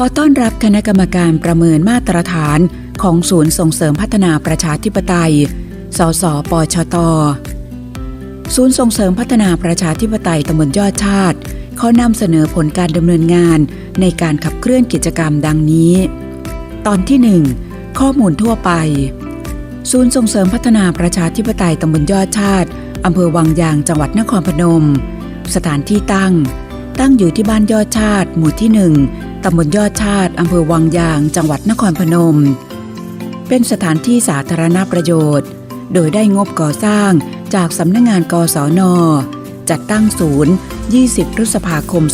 ขอต้อนรับคณะกรรมการประเมินมาตรฐานของศูนย์ส่งเสริมพัฒนาประชาธิปไตย สสปชต ศูนย์ส่งเสริมพัฒนาประชาธิปไตยตำบลยอดชาติเขานำเสนอผลการดำเนินงานในการขับเคลื่อนกิจกรรมดังนี้ ตอนที่ 1 ข้อมูลทั่วไป ศูนย์ส่งเสริมพัฒนาประชาธิปไตยตำบลยอดชาติอำเภอวังยางจังหวัดนครพนม สถานที่ตั้ง ตั้งอยู่ที่บ้านยอดชาติ หมู่ที่ 1ำบลยอดชาติอำเภอวังยาง จังหวัดนครพนม เป็นสถานที่สาธารณประโยชน์ โดยได้งบก่อสร้างจากสำนักงงานกศน จัดตั้งศูนย์ 20 พฤษภาคม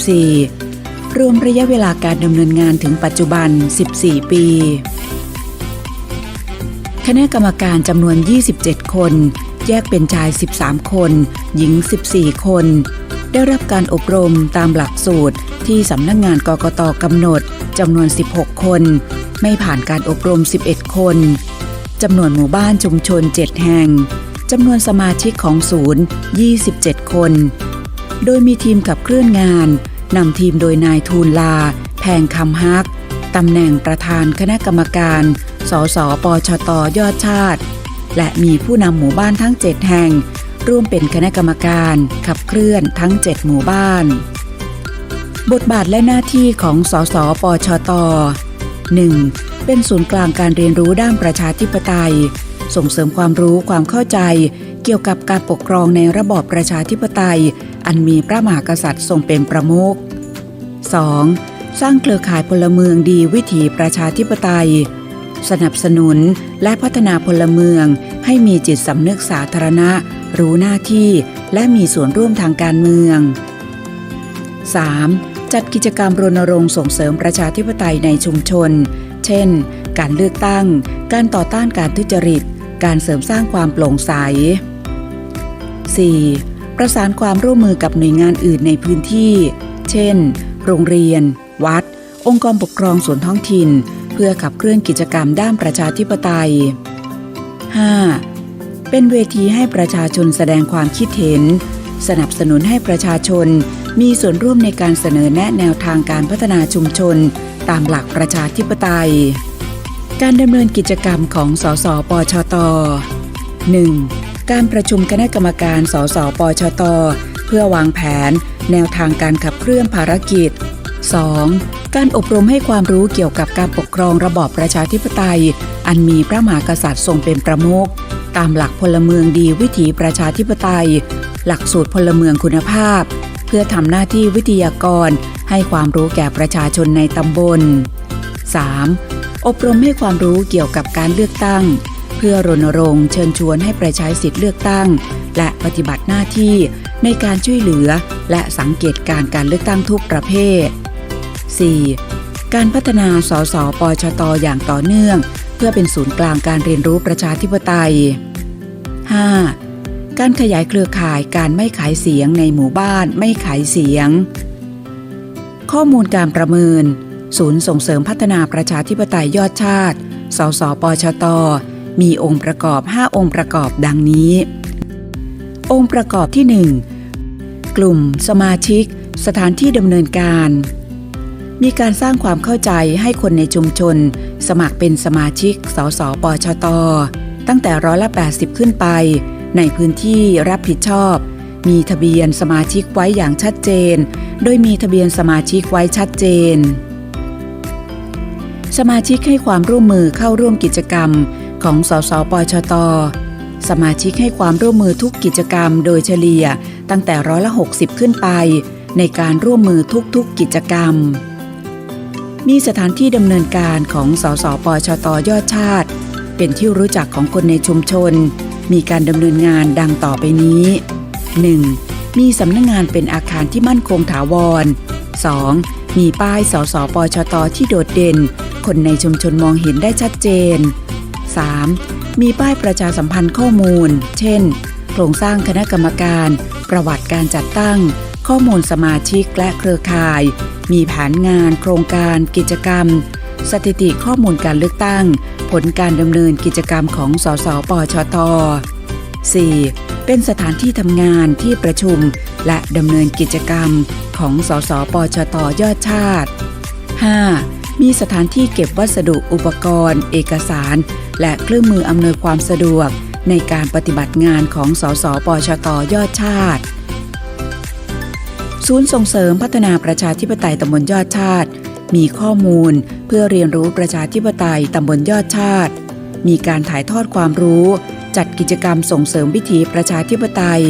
2554 รวมระยะเวลาการดำเนินงานถึงปัจจุบัน 14 ปี คณะกรรมการจำนวน 27 คน แยกเป็นชาย 13 คน หญิง 14 คน ได้รับการอบรมตามหลักสูตรที่สำนักงงานกกตกำหนดจำนวน 16 คน ไม่ผ่านการอบรม 11 คนจำนวนหมู่บ้านชุมชน 7 แห่งจำนวนสมาชิกของศูนย์ 27 คน โดยมีทีมกับเคลื่อนงานนำทีมโดยนายทูลลา แพงคำฮักตำแหน่งประธานคณะกรรมการ สสปชตยอดชาติ และมีผู้นำหมู่บ้านทั้ง 7 แห่ง ร่วมเป็นคณะกรรมการขับเคลื่อนทั้ง 7 หมู่บ้าน บทบาทและหน้าที่ของสสปชต 1. เป็นศูนย์กลางการเรียนรู้ด้านประชาธิปไตย ส่งเสริมความรู้ความเข้าใจเกี่ยวกับการปกครองในระบอบประชาธิปไตย อันมีพระมหากษัตริย์ทรงเป็นประมุข 2. สร้างเครือข่ายพลเมืองดีวิถีประชาธิปไตย สนับสนุนและพัฒนาพลเมืองให้มีจิตสำนึกสาธารณะ รู้หน้าที่และมีส่วนร่วมทางการเมือง 3. จัดกิจกรรมรณรงค์ส่งเสริมประชาธิปไตยในชุมชน เช่น การเลือกตั้ง การต่อต้านการทุจริต การเสริมสร้างความโปร่งใส 4. ประสานความร่วมมือกับหน่วยงานอื่นในพื้นที่ เช่น โรงเรียน วัด องค์กรปกครองส่วนท้องถิ่น เพื่อขับเคลื่อนกิจกรรมด้านประชาธิปไตย 5. เป็นเวทีให้ประชาชนแสดงความคิดเห็น สนับสนุนให้ประชาชน มีส่วนร่วมในการเสนอแนะแนวทางการพัฒนาชุมชน ตามหลักประชาธิปไตย การดำเนินกิจกรรมของสสปชต 1. การประชุมคณะกรรมการสสปชต เพื่อวางแผน แนวทางการขับเคลื่อนภารกิจ 2. การอบรมให้ความรู้เกี่ยวกับการปกครองระบอบประชาธิปไตย อันมีพระมหากษัตริย์ทรงเป็นประมุข ตามหลักพลเมืองดีวิถีประชาธิปไตย หลักสูตรพลเมืองคุณภาพ เพื่อทำหน้าที่วิทยากร ให้ความรู้แก่ประชาชนในตำบล 3. อบรมให้ความรู้เกี่ยวกับการเลือกตั้ง เพื่อรณรงค์เชิญชวนให้ประชาสิทธิ์เลือกตั้ง และปฏิบัติหน้าที่ในการช่วยเหลือ และสังเกตการการเลือกตั้งทุกประเภท 4. การพัฒนาสสปชตอย่างต่อเนื่อง เพื่อเป็นศูนย์กลางการเรียนรู้ประชาธิปไตย 5. การขยายเครือข่ายการไม่ขายเสียงในหมู่บ้านไม่ขายเสียง ข้อมูลการประเมิน ศูนย์ส่งเสริมพัฒนาประชาธิปไตยยอดชาติ สสปชต มีองค์ประกอบ 5 องค์ประกอบดังนี้ องค์ประกอบที่ 1 กลุ่ม สมาชิก สถานที่ดำเนินการ มีการสร้างความเข้าใจให้คนในชุมชน สมัครเป็นสมาชิก สสปชต ตั้งแต่ร้อยละ 80 ขึ้นไป ในพื้นที่รับผิดชอบ มีทะเบียนสมาชิกไว้อย่างชัดเจน โดยมีทะเบียนสมาชิกไว้ชัดเจน สมาชิกให้ความร่วมมือเข้าร่วมกิจกรรมของสสปชต สมาชิกให้ความร่วมมือทุกกิจกรรมโดยเฉลี่ยตั้งแต่ร้อยละ 60 ขึ้นไป ในการร่วมมือทุกๆกิจกรรม มีสถานที่ดำเนินการของสสปชตยอดชาติ เป็นที่รู้จักของคนในชุมชน มีการดำเนินงานดังต่อไปนี้ 1. มีสำนักงงานเป็นอาคารที่มั่นคงถาวร 2. มีป้ายสสปชตที่โดดเด่น คนในชุมชนมองเห็นได้ชัดเจน 3. มีป้ายประชาสัมพันธ์ข้อมูล เช่น โครงสร้างคณะกรรมการ ประวัติการจัดตั้ง ข้อมูลสมาชิกและเครือข่าย มีแผนงาน โครงการ กิจกรรม สถิติข้อมูลการเลือกตั้ง ผลการดำเนินกิจกรรมของสสปชต 4. เป็นสถานที่ทำงานที่ประชุมและดำเนินกิจกรรมของสสปชตยอดชาติ 5. มีสถานที่เก็บวัสดุอุปกรณ์ เอกสาร และเครื่องมืออำนวยความสะดวก ในการปฏิบัติงานของสสปชตยอดชาติ ศูนย์ส่งเสริมพัฒนาประชาธิปไตยตำบลยอดชาติ มีข้อมูล เพื่อเรียนรู้ประชาธิปไตยตำบลยอดชาติ มีการถ่ายทอดความรู้ จัดกิจกรรมส่งเสริมวิถีประชาธิปไตย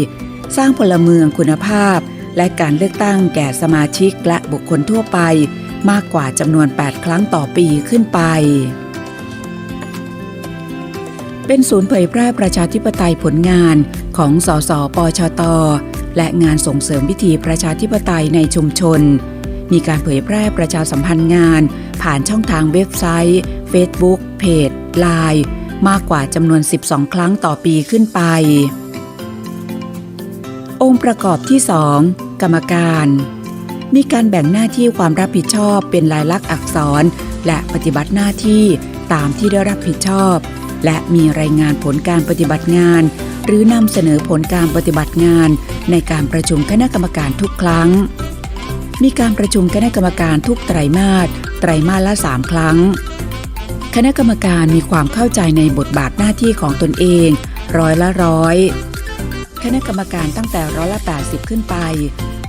สร้างพลเมืองคุณภาพ และการเลือกตั้งแก่สมาชิกและบุคคลทั่วไป มากกว่าจำนวน 8 ครั้งต่อปีขึ้นไป เป็นศูนย์เผยแพร่ประชาธิปไตยผลงานของสสปชต และงานส่งเสริมวิถีประชาธิปไตยในชุมชน มีการเผยแพร่ประชาสัมพันธ์งาน ผ่านช่องทางเว็บไซต์ Facebook เพจ Line มากกว่าจำนวน 12 ครั้งต่อปีขึ้นไป องค์ประกอบที่ 2 กรรมการ มีการแบ่งหน้าที่ความรับผิดชอบเป็นลายลักษณ์อักษร และปฏิบัติหน้าที่ตามที่ได้รับผิดชอบ และมีรายงานผลการปฏิบัติงาน หรือนำเสนอผลการปฏิบัติงาน ในการประชุมคณะกรรมการทุกครั้ง มีการประชุมคณะกรรมการทุกไตรมาส ไตรมาสละ 3 ครั้ง คณะกรรมการมีความเข้าใจในบทบาทหน้าที่ของตนเอง ร้อยละร้อย คณะกรรมการตั้งแต่ร้อยละ 80 ขึ้นไป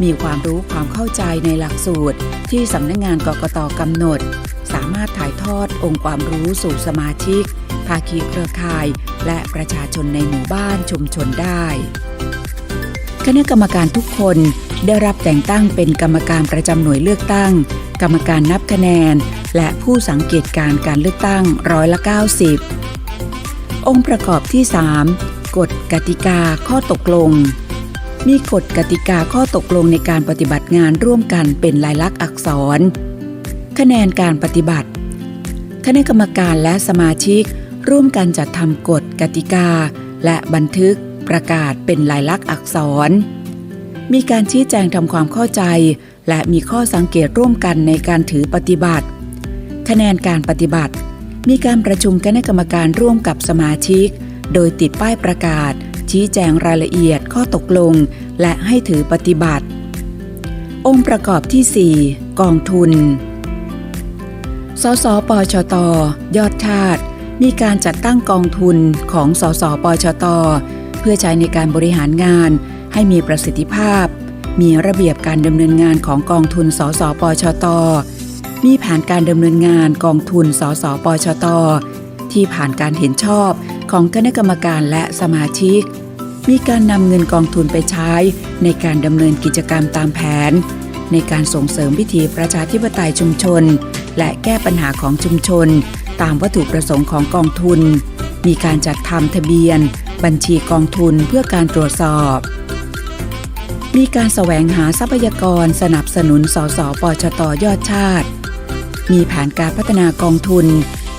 มีความรู้ความเข้าใจในหลักสูตร ที่สำนักงงานกกตกำหนด สามารถถ่ายทอดองค์ความรู้สู่สมาชิก ภาคีเครือข่าย และประชาชนในหมู่บ้านชุมชนได้ คณะกรรมการทุกคนได้รับแต่งตั้งเป็นกรรมการประจำหน่วยเลือกตั้ง กรรมการนับคะแนน และผู้สังเกตการการเลือกตั้งร้อยละ 90 องค์ประกอบที่ 3 กฎกติกาข้อตกลง มีกฎกติกาข้อตกลงในการปฏิบัติงานร่วมกันเป็นลายลักษณ์อักษร คะแนนการปฏิบัติ คณะกรรมการและสมาชิก ร่วมกันจัดทำกฎกติกา และบันทึก ประกาศเป็นลายลักษณ์อักษร มีการชี้แจงทำความเข้าใจ และมีข้อสังเกตร่วมกันในการถือปฏิบัติ คะแนนการปฏิบัติ มีการประชุมคณะกรรมการร่วมกับสมาชิก โดยติดป้ายประกาศ ชี้แจงรายละเอียดข้อตกลง และให้ถือปฏิบัติ องค์ประกอบที่ 4 กองทุนสสปชต ยอดชาติ มีการจัดตั้งกองทุนของสสปชต เพื่อใช้ในการบริหารงานให้มีประสิทธิภาพ มีระเบียบการดำเนินงานของกองทุน สสปชต มีแผนการดำเนินงานกองทุน สสปชต ที่ผ่านการเห็นชอบของคณะกรรมการและสมาชิก มีการนำเงินกองทุนไปใช้ในการดำเนินกิจกรรมตามแผน ในการส่งเสริมวิถีประชาธิปไตยชุมชน และแก้ปัญหาของชุมชน ตามวัตถุประสงค์ของกองทุน มีการจัดทำทะเบียน บัญชีกองทุนเพื่อการตรวจสอบ มีการแสวงหาทรัพยากรสนับสนุนสสปชตยอดชาติ มีแผนการพัฒนากองทุน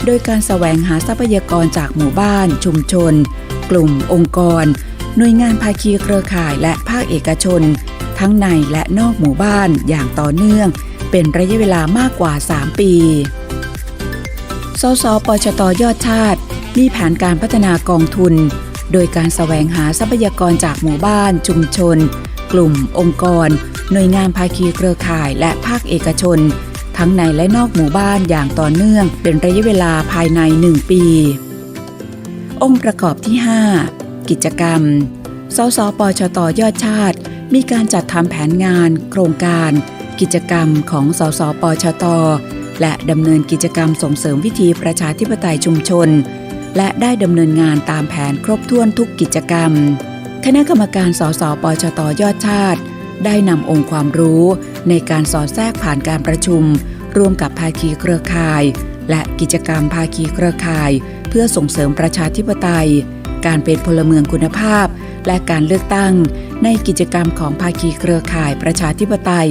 โดยการแสวงหาทรัพยากรจากหมู่บ้าน ชุมชน กลุ่ม องค์กร หน่วยงานภาคีเครือข่ายและภาคเอกชน ทั้งในและนอกหมู่บ้านอย่างต่อเนื่อง เป็นระยะเวลามากกว่า 3 ปีสสปชตยอดชาติ มีแผนการพัฒนากองทุน โดยการแสวงหาทรัพยากรจากหมู่บ้าน ชุมชน กลุ่ม องค์กร หน่วยงานภาคีเครือข่าย และภาคเอกชน ทั้งในและนอกหมู่บ้านอย่างต่อเนื่อง เป็นระยะเวลาภายใน 1 ปี องค์ประกอบที่ 5 กิจกรรม สสปชตยอดชาติ มีการจัดทำแผนงาน โครงการ กิจกรรมของสสปชตและดำเนินกิจกรรมส่งเสริมวิธีประชาธิปไตยชุมชน และได้ดำเนินงานตามแผนครบถ้วนทุกกิจกรรม คณะกรรมการสสปชตยอดชาติ ได้นำองค์ความรู้ในการสอดแทรกผ่านการประชุม ร่วมกับภาคีเครือข่าย และกิจกรรมภาคีเครือข่าย เพื่อส่งเสริมประชาธิปไตย การเป็นพลเมืองคุณภาพ และการเลือกตั้ง ในกิจกรรมของภาคีเครือข่ายประชาธิปไตย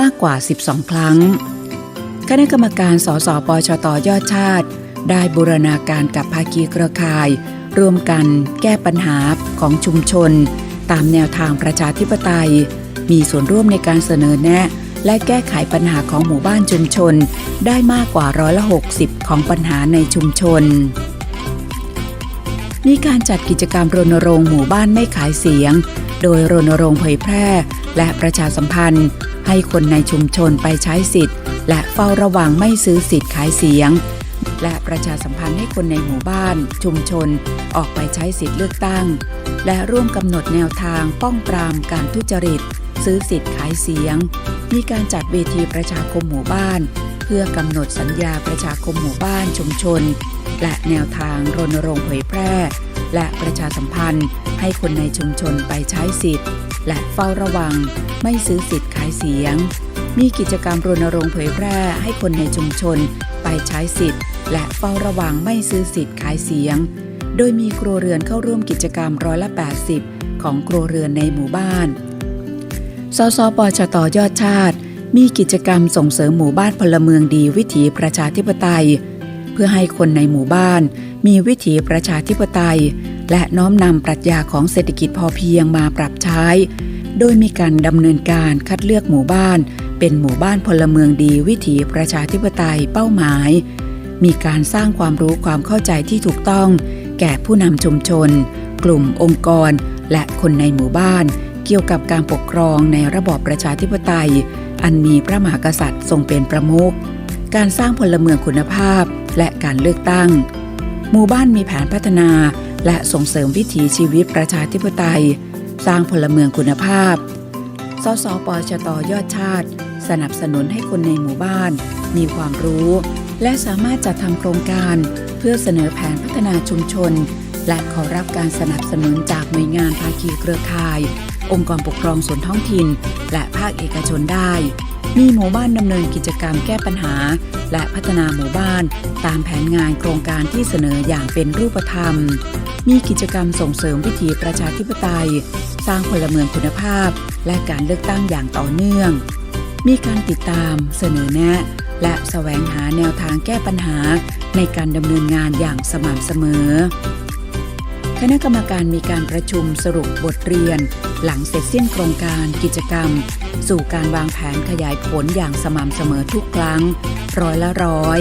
มากกว่า 12 ครั้ง คณะกรรมการสสปชตยอดชาติ ได้บูรณาการกับภาคีเครือข่าย ร่วมกันแก้ปัญหาของชุมชน ตามแนวทางประชาธิปไตย มีส่วนร่วมในการเสนอแนะ และแก้ไขปัญหาของหมู่บ้านชุมชน ได้มากกว่าร้อยละ60 ของปัญหาในชุมชน มีการจัดกิจกรรมรณรงค์หมู่บ้านไม่ขายเสียง โดยรณรงค์เผยแพร่ และประชาสัมพันธ์ ให้คนในชุมชนไปใช้สิทธิ์ และเฝ้าระวังไม่ซื้อสิทธิ์ขายเสียง และประชาสัมพันธ์ให้คนในหมู่บ้าน ชุมชน ออกไปใช้สิทธิ์เลือกตั้ง และร่วมกำหนดแนวทางป้องปรามการทุจริต ซื้อสิทธิ์ขายเสียง มีการจัดเวทีประชาคมหมู่บ้าน เพื่อกำหนดสัญญาประชาคมหมู่บ้านชุมชน และแนวทางรณรงค์เผยแพร่ และประชาสัมพันธ์ให้คนในชุมชนไปใช้สิทธิ์ และเฝ้าระวัง ไม่ซื้อสิทธิ์ขายเสียง มีกิจกรรมรณรงค์เผยแพร่ให้คนในชุมชน ไปใช้สิทธิ์ และเฝ้าระวังไม่ซื้อสิทธิ์ขายเสียง โดยมีครัวเรือนเข้าร่วมกิจกรรมร้อยละ 80 ของครัวเรือนในหมู่บ้าน สสปชตยอดชาติ มีกิจกรรมส่งเสริมหมู่บ้านพลเมืองดีวิถีประชาธิปไตย เพื่อให้คนในหมู่บ้าน มีวิถีประชาธิปไตย และน้อมนำปรัชญาของเศรษฐกิจพอเพียงมาปรับใช้ โดยมีการดำเนินการคัดเลือกหมู่บ้าน เป็นหมู่บ้านพลเมืองดีวิถีประชาธิปไตยเป้าหมาย มีการสร้างความรู้ความเข้าใจที่ถูกต้อง แก่ผู้นำชุมชน กลุ่มองค์กร และคนในหมู่บ้าน เกี่ยวกับการปกครองในระบอบประชาธิปไตย อันมีพระมหากษัตริย์ทรงเป็นประมุขการสร้างพลเมืองคุณภาพและการเลือกตั้ง หมู่บ้านมีแผนพัฒนาและส่งเสริมวิถีชีวิตประชาธิปไตย สร้างพลเมืองคุณภาพ สสปชตยอดชาติ สนับสนุนให้คนในหมู่บ้าน มีความรู้ และสามารถจัดทำโครงการ เพื่อเสนอแผนพัฒนาชุมชน และขอรับการสนับสนุนจากหน่วยงานภาคีเครือข่าย องค์กรปกครองส่วนท้องถิ่น และภาคเอกชนได้ มีหมู่บ้านดำเนินกิจกรรมแก้ปัญหา และพัฒนาหมู่บ้าน ตามแผนงานโครงการที่เสนออย่างเป็นรูปธรรม มีกิจกรรมส่งเสริมวิถีประชาธิปไตย สร้างพลเมืองคุณภาพ และการเลือกตั้งอย่างต่อเนื่อง มีการติดตาม เสนอแนะ และแสวงหาแนวทางแก้ปัญหา ในการดำเนินงานอย่างสม่ำเสมอ คณะกรรมการมีการประชุมสรุปบทเรียน หลังเสร็จสิ้นโครงการกิจกรรม สู่การวางแผนขยายผลอย่างสม่ำเสมอทุกครั้ง ร้อยละร้อย